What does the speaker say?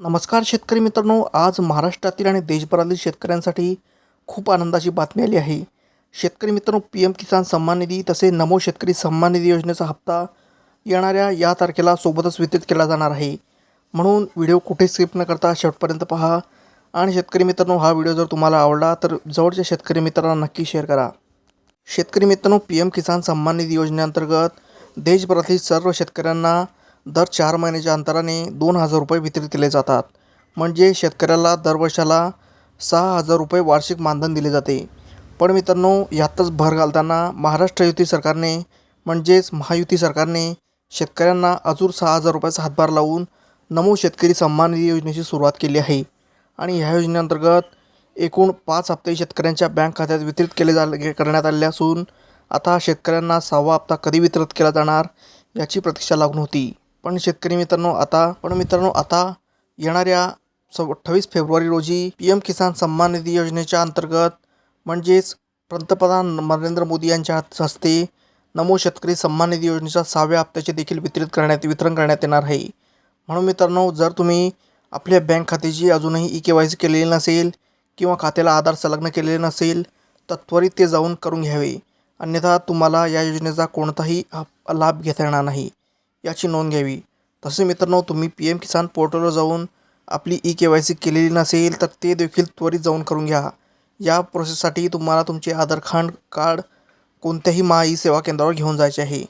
नमस्कार शेतकरी मित्रांनो आज महाराष्ट्रातील आणि देशभरातील शेतकऱ्यांसाठी खूप आनंदाची बातमी आली आहे. शेतकरी मित्रांनो पी एम किसान सन्मान निधी तसे नमो शेतकरी सन्मान निधी योजनेचा हप्ता येणाऱ्या या तारखेला सोबतच वितरित केला जाणार आहे. म्हणून व्हिडिओ कुठे स्किप न करता शेवटपर्यंत पहा. आणि शेतकरी मित्रांनो हा व्हिडिओ जर तुम्हाला आवडला तर जवळच्या शेतकरी मित्रांना नक्की शेअर करा. शेतकरी मित्रांनो पी एम किसान सन्मान निधी योजनेअंतर्गत देशभरातील सर्व शेतकऱ्यांना दर चार महिन्याच्या अंतराने दोन हजार रुपये वितरित केले जातात. म्हणजे शेतकऱ्याला दरवर्षाला सहा हजार रुपये वार्षिक मानधन दिले जाते. पण मित्रांनो यातच भर घालताना महाराष्ट्र युती सरकारने म्हणजेच महायुती सरकारने शेतकऱ्यांना अजून सहा हजार रुपयाचा हातभार लावून नमो शेतकरी सन्मान निधी योजनेची सुरुवात केली आहे. आणि ह्या योजनेअंतर्गत एकूण पाच हप्ते शेतकऱ्यांच्या बँक खात्यात वितरित केले जा करण्यात आले असून आता शेतकऱ्यांना सहावा हप्ता कधी वितरित केला जाणार याची प्रतीक्षा लागून होती. पण शेतकरी मित्रांनो आता पण मित्रांनो आता येणाऱ्या सव अठ्ठावीस फेब्रुवारी रोजी पी एम किसान सन्मान निधी योजनेच्या अंतर्गत म्हणजेच पंतप्रधान नरेंद्र मोदी यांच्या हस्ते नमो शेतकरी सन्मान निधी योजनेच्या सहाव्या हप्त्याचे देखील वितरित करण्यात वितरण करण्यात येणार आहे. म्हणून मित्रांनो जर तुम्ही आपल्या बँक खात्याची अजूनही ई के वाय सी केलेली नसेल किंवा खात्याला आधार संलग्न केलेले नसेल तर त्वरित ते जाऊन करून घ्यावे. अन्यथा तुम्हाला या योजनेचा कोणताही लाभ घेता येणार नाही. याची नोंद घ्यावी. तसे मित्रांनो तुम्ही पी एम किसान पोर्टलवर जाऊन आपली ई के वाय सी केलेली नसेल तर ते देखील त्वरित जाऊन करून घ्या. या प्रोसेससाठी तुम्हाला तुमचे आधार कार्ड कार्ड कोणत्याही महा ई सेवा केंद्रावर घेऊन जायचे आहे.